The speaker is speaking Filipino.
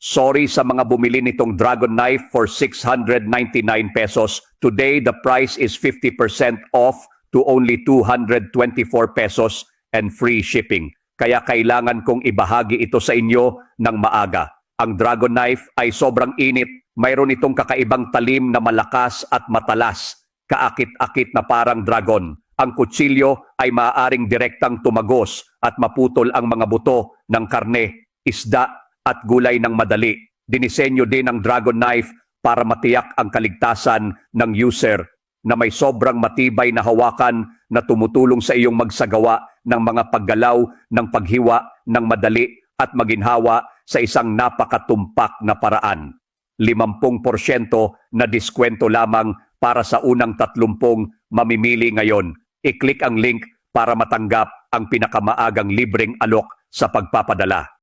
Sorry sa mga bumili nitong Dragon Knife for 699 pesos. Today, the price is 50% off to only 224 pesos and free shipping. Kaya kailangan kong ibahagi ito sa inyo ng maaga. Ang Dragon Knife ay sobrang init. Mayroon itong kakaibang talim na malakas at matalas. Kaakit-akit na parang dragon. Ang kutsilyo ay maaaring direktang tumagos at maputol ang mga buto ng karne, isda at gulay ng madali. Dinisenyo din ang Dragon Knife para matiyak ang kaligtasan ng user na may sobrang matibay na hawakan na tumutulong sa iyong magsagawa ng mga paggalaw ng paghiwa ng madali at maginhawa sa isang napakatumpak na paraan. 50% na diskwento lamang para sa unang 30 mamimili ngayon. I-click ang link para matanggap ang pinakamaagang libreng alok sa pagpapadala.